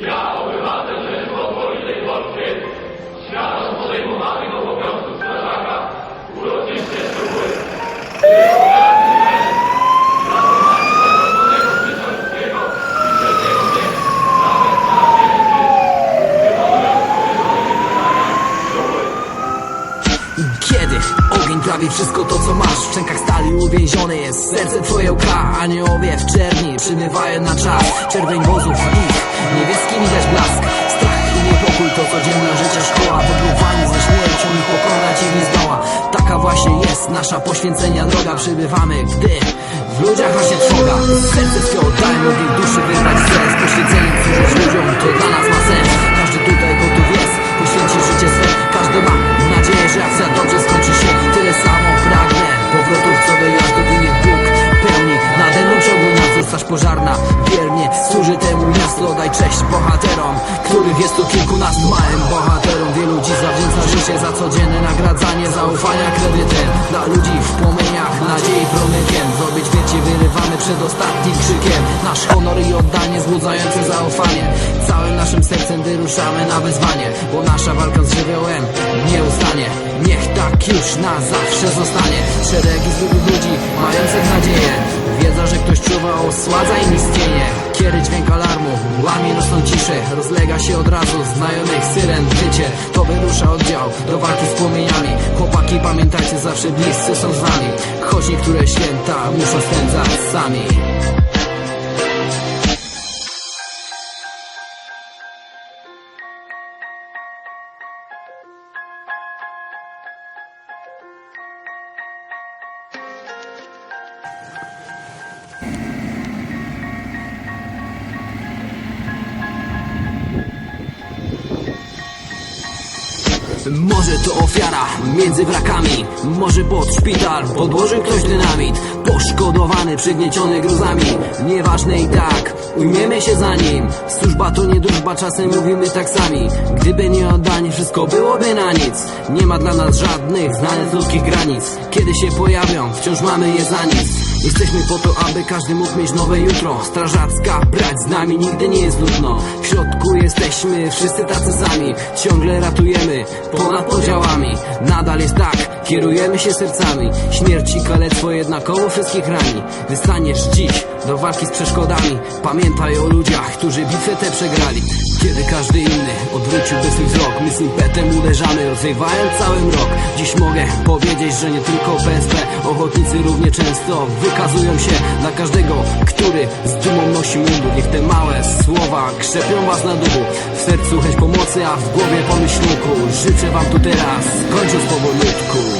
Kiedy prawie wszystko to co masz W szczękach stali uwięzione jest. Serce twoje łka Aniołowie w czerni przybywają na czas. Czerwień wozów ich niebieski widać blask. Strach i niepokój to codzienna życia szkoła. Wypróbowani ze śmiercią ich pokonać ich nie zdoła Taka właśnie jest nasza poświęcenia droga. Przybywamy gdy w ludziach rośnie trwoga. Serce swe oddajmy, od ich duszy wyrwać sens nagradzanie zaufania kredytem Dla ludzi w płomieniach nadziei promykiem Zrobić wiecie wyrywamy przed ostatnim krzykiem. Nasz honor i oddanie złudzające zaufanie. Całym naszym sercem wyruszamy na wyzwanie Bo nasza walka z żywiołem nie ustanie. Niech tak już na zawsze zostanie. Szeregi zwykłych ludzi mających nadzieję. Wiedza, że ktoś czuwa osładza im istnienie Kiery dźwięk alarmu, łamie nocną ciszę Rozlega się od razu. Znajomych syren Wycie, to wyrusza oddział. Do walki z płomieniami. Chłopaki pamiętajcie, zawsze bliscy są z wami. Choć niektóre święta muszą spędzać sami Może to ofiara między wrakami. Może pod szpital podłożył ktoś dynamit. Poszkodowany, przygnieciony gruzami. Nieważne i tak, ujmiemy się za nim. Służba to nie drużba, czasem mówimy tak sami. Gdyby nie oddanie, wszystko byłoby na nic. Nie ma dla nas żadnych znanych ludzkich granic. Kiedy się pojawią, wciąż mamy je za nic Jesteśmy po to, aby każdy mógł mieć nowe jutro. Strażacka brać z nami nigdy nie jest nudno. W środku jesteśmy wszyscy tacy sami. Ciągle ratujemy ponad podziałami. Nadal jest tak, kierujemy się sercami. Śmierć i kalectwo jednakowo wszystkich rani. Wystaniesz dziś do walki z przeszkodami. Pamiętaj o ludziach, którzy bitwę tę przegrali. Kiedy każdy inny odwróciłby swój wzrok My z impetem uderzamy, rozrywając cały mrok. Dziś mogę powiedzieć, że nie tylko PSP Ochotnicy równie często wykazują się Dla każdego, który z dumą nosi mundur. Niech te małe słowa krzepią was na duchu. W sercu chęć pomocy, a w głowie pomyślunku Życzę wam tu teraz, kończąc powolutku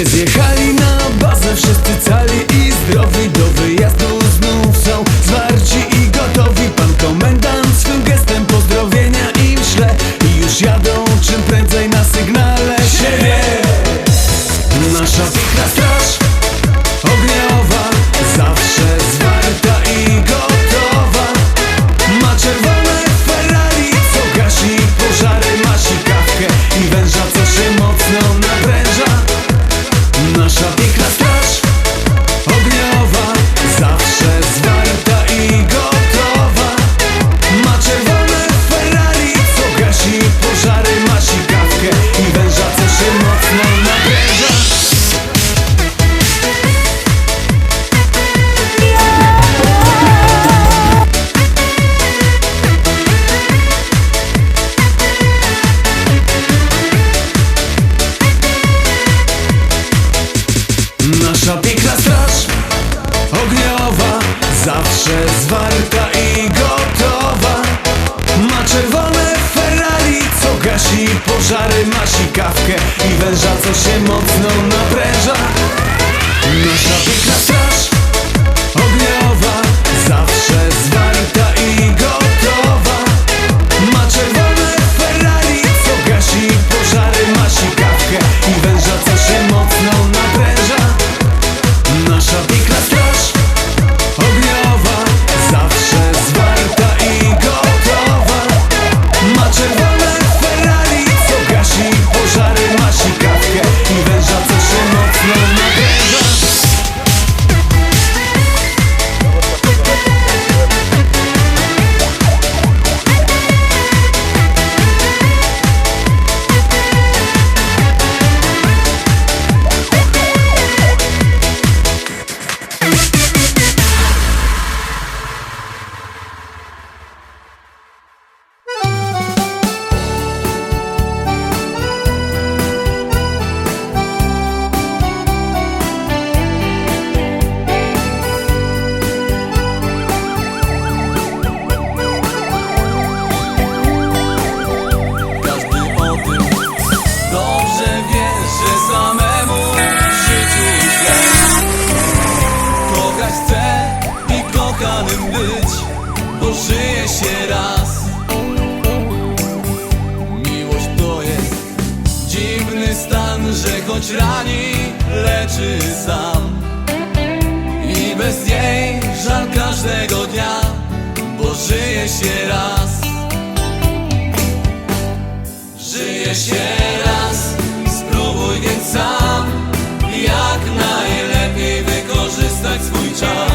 без их choć rani, leczy sam. I bez niej żal każdego dnia, bo żyje się raz. Żyje się raz, spróbuj więc sam Jak najlepiej wykorzystać swój czas.